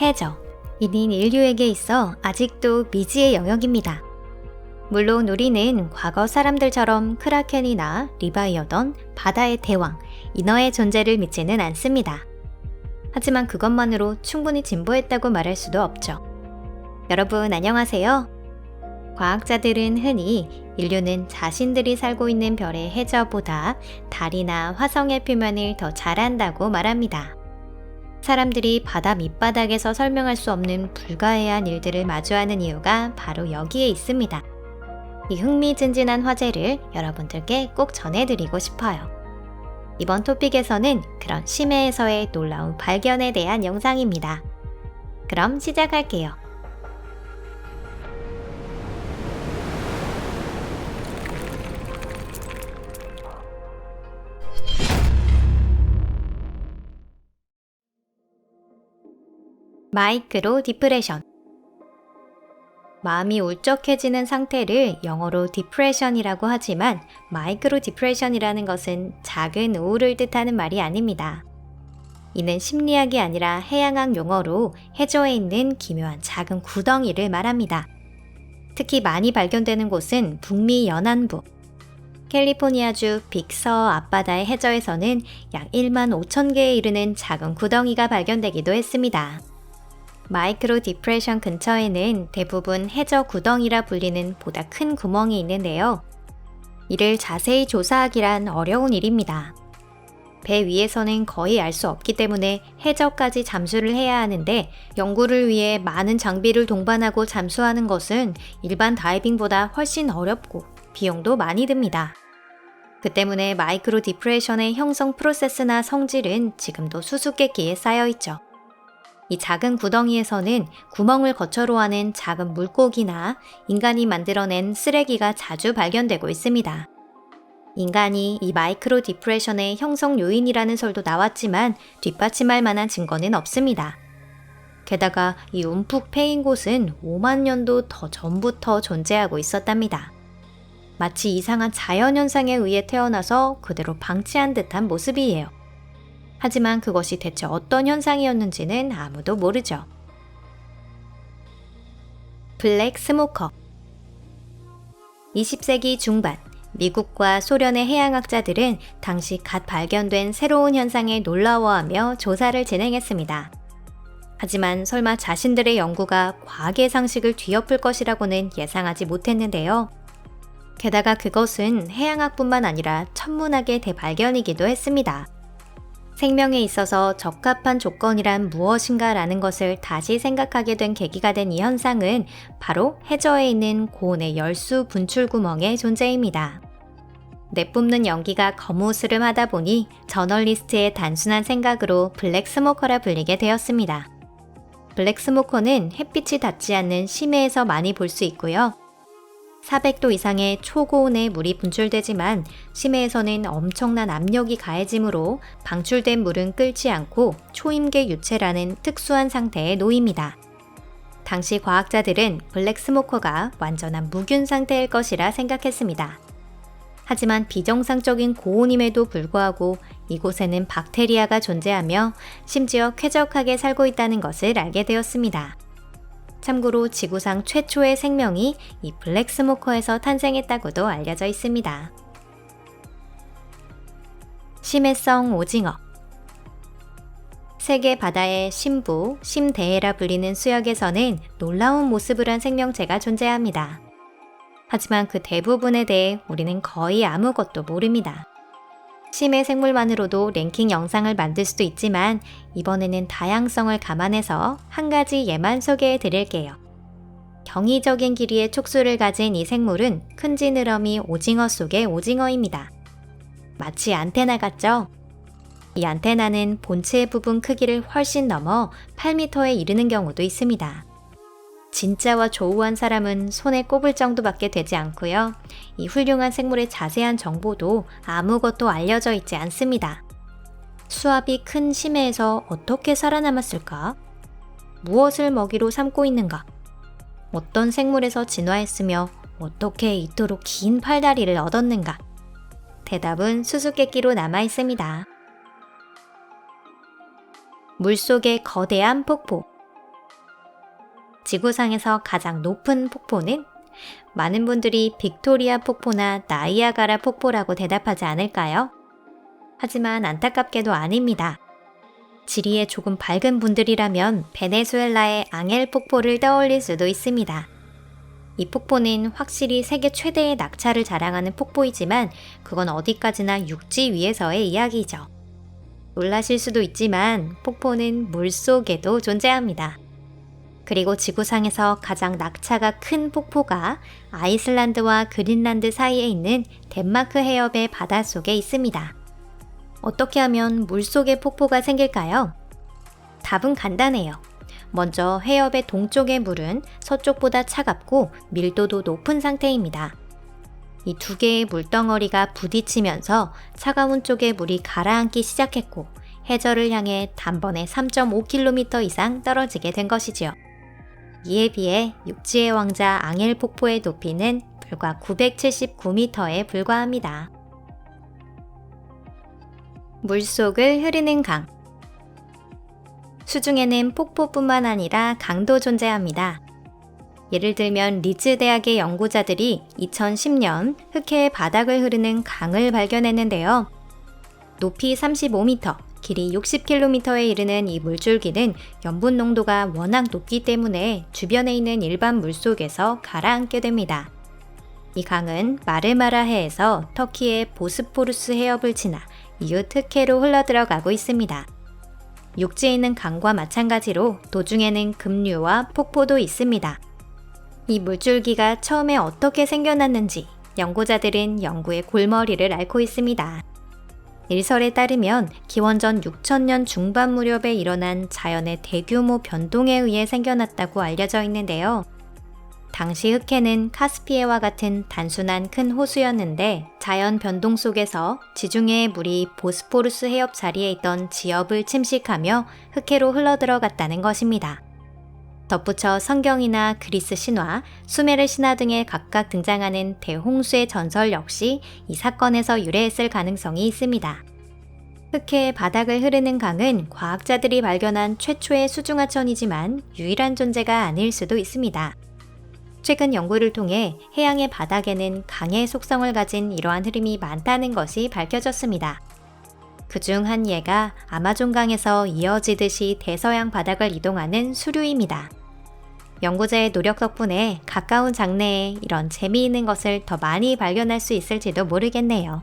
해저. 이는 인류에게 있어 아직도 미지의 영역입니다. 물론 우리는 과거 사람들처럼 크라켄이나 리바이어던 바다의 대왕, 인어의 존재를 믿지는 않습니다. 하지만 그것만으로 충분히 진보했다고 말할 수도 없죠. 여러분 안녕하세요. 과학자들은 흔히 인류는 자신들이 살고 있는 별의 해저보다 달이나 화성의 표면을 더잘 안다고 말합니다. 사람들이 바다 밑바닥에서 설명할 수 없는 불가해한 일들을 마주하는 이유가 바로 여기에 있습니다. 이 흥미진진한 화제를 여러분들께 꼭 전해드리고 싶어요. 이번 토픽에서는 그런 심해에서의 놀라운 발견에 대한 영상입니다. 그럼 시작할게요. 마이크로 디프레션 마음이 울적해지는 상태를 영어로 디프레션이라고 하지만 마이크로 디프레션이라는 것은 작은 우울을 뜻하는 말이 아닙니다. 이는 심리학이 아니라 해양학 용어로 해저에 있는 기묘한 작은 구덩이를 말합니다. 특히 많이 발견되는 곳은 북미 연안부, 캘리포니아주 빅서 앞바다의 해저에서는 약 1만 5천 개에 이르는 작은 구덩이가 발견되기도 했습니다. 마이크로 디프레션 근처에는 대부분 해저 구덩이라 불리는 보다 큰 구멍이 있는데요. 이를 자세히 조사하기란 어려운 일입니다. 배 위에서는 거의 알 수 없기 때문에 해저까지 잠수를 해야 하는데 연구를 위해 많은 장비를 동반하고 잠수하는 것은 일반 다이빙보다 훨씬 어렵고 비용도 많이 듭니다. 그 때문에 마이크로 디프레션의 형성 프로세스나 성질은 지금도 수수께끼에 쌓여 있죠. 이 작은 구덩이에서는 구멍을 거처로 하는 작은 물고기나 인간이 만들어낸 쓰레기가 자주 발견되고 있습니다. 인간이 이 마이크로 디프레션의 형성 요인이라는 설도 나왔지만 뒷받침할 만한 증거는 없습니다. 게다가 이 움푹 패인 곳은 5만 년도 더 전부터 존재하고 있었답니다. 마치 이상한 자연현상에 의해 태어나서 그대로 방치한 듯한 모습이에요. 하지만 그것이 대체 어떤 현상이었는지는 아무도 모르죠. 블랙 스모커 20세기 중반 미국과 소련의 해양학자들은 당시 갓 발견된 새로운 현상에 놀라워하며 조사를 진행했습니다. 하지만 설마 자신들의 연구가 과학의 상식을 뒤엎을 것이라고는 예상하지 못했는데요. 게다가 그것은 해양학뿐만 아니라 천문학의 대발견이기도 했습니다. 생명에 있어서 적합한 조건이란 무엇인가 라는 것을 다시 생각하게 된 계기가 된 이 현상은 바로 해저에 있는 고온의 열수 분출 구멍의 존재입니다. 내뿜는 연기가 거무스름하다 보니 저널리스트의 단순한 생각으로 블랙 스모커라 불리게 되었습니다. 블랙 스모커는 햇빛이 닿지 않는 심해에서 많이 볼 수 있고요. 400도 이상의 초고온의 물이 분출되지만 심해에서는 엄청난 압력이 가해지므로 방출된 물은 끓지 않고 초임계 유체라는 특수한 상태에 놓입니다. 당시 과학자들은 블랙 스모커가 완전한 무균 상태일 것이라 생각했습니다. 하지만 비정상적인 고온임에도 불구하고 이곳에는 박테리아가 존재하며 심지어 쾌적하게 살고 있다는 것을 알게 되었습니다. 참고로 지구상 최초의 생명이 이 블랙 스모커에서 탄생했다고도 알려져 있습니다. 심해성 오징어 세계 바다의 심부, 심대해라 불리는 수역에서는 놀라운 모습을 한 생명체가 존재합니다. 하지만 그 대부분에 대해 우리는 거의 아무것도 모릅니다. 심해 생물만으로도 랭킹 영상을 만들 수도 있지만 이번에는 다양성을 감안해서 한 가지 예만 소개해 드릴게요. 경이적인 길이의 촉수를 가진 이 생물은 큰 지느러미 오징어 속의 오징어입니다. 마치 안테나 같죠? 이 안테나는 본체 부분 크기를 훨씬 넘어 8m에 이르는 경우도 있습니다. 진짜와 조우한 사람은 손에 꼽을 정도밖에 되지 않고요. 이 훌륭한 생물의 자세한 정보도 아무것도 알려져 있지 않습니다. 수압이 큰 심해에서 어떻게 살아남았을까? 무엇을 먹이로 삼고 있는가? 어떤 생물에서 진화했으며 어떻게 이토록 긴 팔다리를 얻었는가? 대답은 수수께끼로 남아 있습니다. 물속의 거대한 폭포. 지구상에서 가장 높은 폭포는? 많은 분들이 빅토리아 폭포나 나이아가라 폭포라고 대답하지 않을까요? 하지만 안타깝게도 아닙니다. 지리에 조금 밝은 분들이라면 베네수엘라의 앙헬 폭포를 떠올릴 수도 있습니다. 이 폭포는 확실히 세계 최대의 낙차를 자랑하는 폭포이지만 그건 어디까지나 육지 위에서의 이야기죠. 놀라실 수도 있지만 폭포는 물 속에도 존재합니다. 그리고 지구상에서 가장 낙차가 큰 폭포가 아이슬란드와 그린란드 사이에 있는 덴마크 해협의 바닷속에 있습니다. 어떻게 하면 물속에 폭포가 생길까요? 답은 간단해요. 먼저 해협의 동쪽의 물은 서쪽보다 차갑고 밀도도 높은 상태입니다. 이 두 개의 물덩어리가 부딪히면서 차가운 쪽의 물이 가라앉기 시작했고 해저를 향해 단번에 3.5km 이상 떨어지게 된 것이지요. 이에 비해 육지의 왕자 앙헬 폭포의 높이는 불과 979m에 불과합니다. 물속을 흐르는 강. 수중에는 폭포뿐만 아니라 강도 존재합니다. 예를 들면 리즈 대학의 연구자들이 2010년 흑해의 바닥을 흐르는 강을 발견했는데요. 높이 35m, 길이 60km에 이르는 이 물줄기는 염분 농도가 워낙 높기 때문에 주변에 있는 일반 물 속에서 가라앉게 됩니다. 이 강은 마르마라해에서 터키의 보스포루스 해협을 지나 이웃 흑해로 흘러들어가고 있습니다. 육지에 있는 강과 마찬가지로 도중에는 급류와 폭포도 있습니다. 이 물줄기가 처음에 어떻게 생겨났는지 연구자들은 연구의 골머리를 앓고 있습니다. 일설에 따르면 기원전 6천년 중반 무렵에 일어난 자연의 대규모 변동에 의해 생겨났다고 알려져 있는데요. 당시 흑해는 카스피해와 같은 단순한 큰 호수였는데 자연 변동 속에서 지중해의 물이 보스포루스 해협 자리에 있던 지역을 침식하며 흑해로 흘러들어갔다는 것입니다. 덧붙여 성경이나 그리스 신화, 수메르 신화 등에 각각 등장하는 대홍수의 전설 역시 이 사건에서 유래했을 가능성이 있습니다. 흑해의 바닥을 흐르는 강은 과학자들이 발견한 최초의 수중하천이지만 유일한 존재가 아닐 수도 있습니다. 최근 연구를 통해 해양의 바닥에는 강의 속성을 가진 이러한 흐름이 많다는 것이 밝혀졌습니다. 그중 한 예가 아마존강에서 이어지듯이 대서양 바닥을 이동하는 수류입니다. 연구자의 노력 덕분에 가까운 장래에 이런 재미있는 것을 더 많이 발견할 수 있을지도 모르겠네요.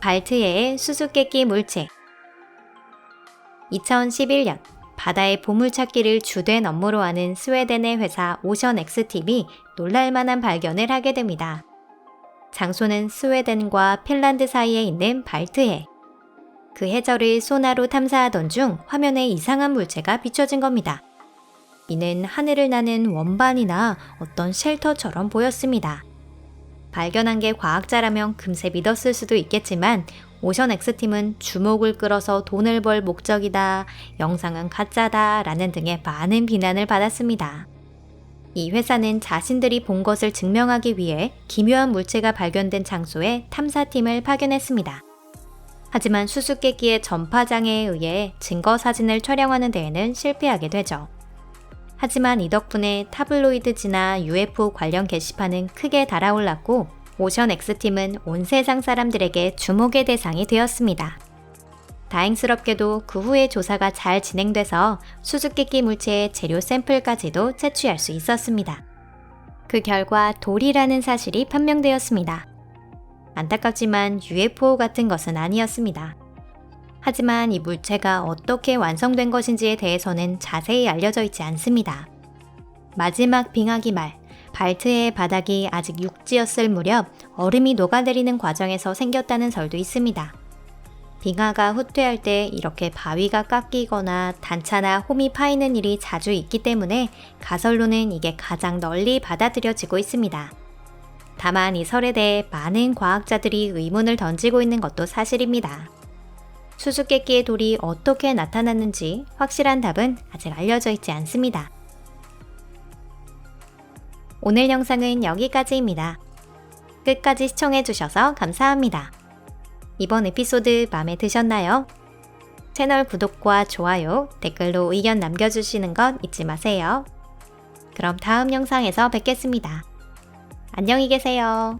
발트해의 수수께끼 물체 2011년 바다의 보물찾기를 주된 업무로 하는 스웨덴의 회사 오션 엑스팀이 놀랄만한 발견을 하게 됩니다. 장소는 스웨덴과 핀란드 사이에 있는 발트해. 그 해저를 소나로 탐사하던 중 화면에 이상한 물체가 비춰진 겁니다. 이는 하늘을 나는 원반이나 어떤 쉘터처럼 보였습니다. 발견한 게 과학자라면 금세 믿었을 수도 있겠지만 오션 X팀은 주목을 끌어서 돈을 벌 목적이다, 영상은 가짜다 라는 등의 많은 비난을 받았습니다. 이 회사는 자신들이 본 것을 증명하기 위해 기묘한 물체가 발견된 장소에 탐사팀을 파견했습니다. 하지만 수수께끼의 전파 장애에 의해 증거 사진을 촬영하는 데에는 실패하게 되죠. 하지만 이 덕분에 타블로이드지나 UFO 관련 게시판은 크게 달아올랐고 오션 X팀은 온 세상 사람들에게 주목의 대상이 되었습니다. 다행스럽게도 그 후에 조사가 잘 진행돼서 수수께끼 물체의 재료 샘플까지도 채취할 수 있었습니다. 그 결과 돌이라는 사실이 판명되었습니다. 안타깝지만 UFO 같은 것은 아니었습니다. 하지만 이 물체가 어떻게 완성된 것인지에 대해서는 자세히 알려져 있지 않습니다. 마지막 빙하기 말, 발트해의 바닥이 아직 육지였을 무렵 얼음이 녹아내리는 과정에서 생겼다는 설도 있습니다. 빙하가 후퇴할 때 이렇게 바위가 깎이거나 단차나 홈이 파이는 일이 자주 있기 때문에 가설로는 이게 가장 널리 받아들여지고 있습니다. 다만 이 설에 대해 많은 과학자들이 의문을 던지고 있는 것도 사실입니다. 수수께끼의 돌이 어떻게 나타났는지 확실한 답은 아직 알려져 있지 않습니다. 오늘 영상은 여기까지입니다. 끝까지 시청해주셔서 감사합니다. 이번 에피소드 마음에 드셨나요? 채널 구독과 좋아요, 댓글로 의견 남겨주시는 건 잊지 마세요. 그럼 다음 영상에서 뵙겠습니다. 안녕히 계세요.